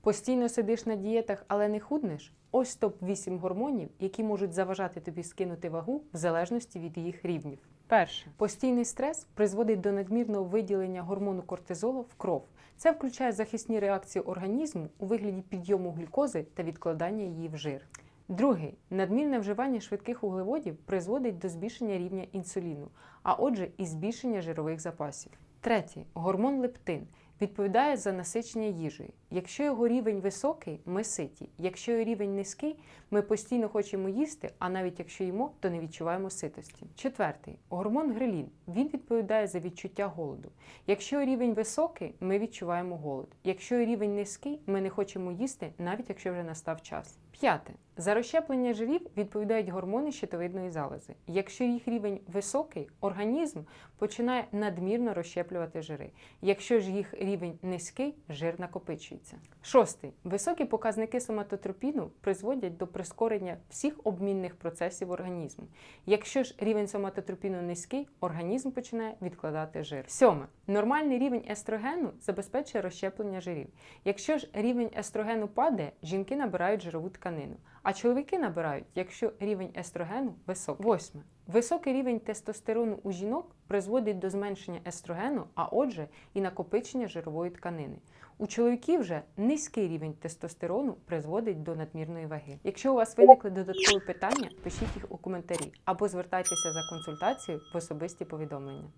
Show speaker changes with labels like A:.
A: Постійно сидиш на дієтах, але не худнеш? Ось топ-8 гормонів, які можуть заважати тобі скинути вагу в залежності від їх рівнів. Перше, постійний стрес призводить до надмірного виділення гормону кортизолу в кров. Це включає захисні реакції організму у вигляді підйому глюкози та відкладання її в жир. Другий надмірне вживання швидких вуглеводів призводить до збільшення рівня інсуліну, а отже, і збільшення жирових запасів. Третій гормон лептин відповідає за насичення їжею. Якщо його рівень високий, ми ситі. Якщо його рівень низький, ми постійно хочемо їсти, а навіть якщо їмо, то не відчуваємо ситості. Четвертий гормон грелін. Він відповідає за відчуття голоду. Якщо рівень високий, ми відчуваємо голод. Якщо рівень низький, ми не хочемо їсти, навіть якщо вже настав час. П'яте. За розщеплення жирів відповідають гормони щитовидної залози. Якщо їх рівень високий, організм починає надмірно розщеплювати жири. Якщо ж їх рівень низький, жир накопичується. Шостий. Високі показники соматотропіну призводять до прискорення всіх обмінних процесів організму. Якщо ж рівень соматотропіну низький, організм починає відкладати жир. Сьоме. Нормальний рівень естрогену забезпечує розщеплення жирів. Якщо ж рівень естрогену падає, жінки набирають жирову тканину, а чоловіки набирають, якщо рівень естрогену високий. Восьме. Високий рівень тестостерону у жінок призводить до зменшення естрогену, а отже, і накопичення жирової тканини. У чоловіків же низький рівень тестостерону призводить до надмірної ваги. Якщо у вас виникли додаткові питання, пишіть їх у коментарі або звертайтеся за консультацією в особисті повідомлення.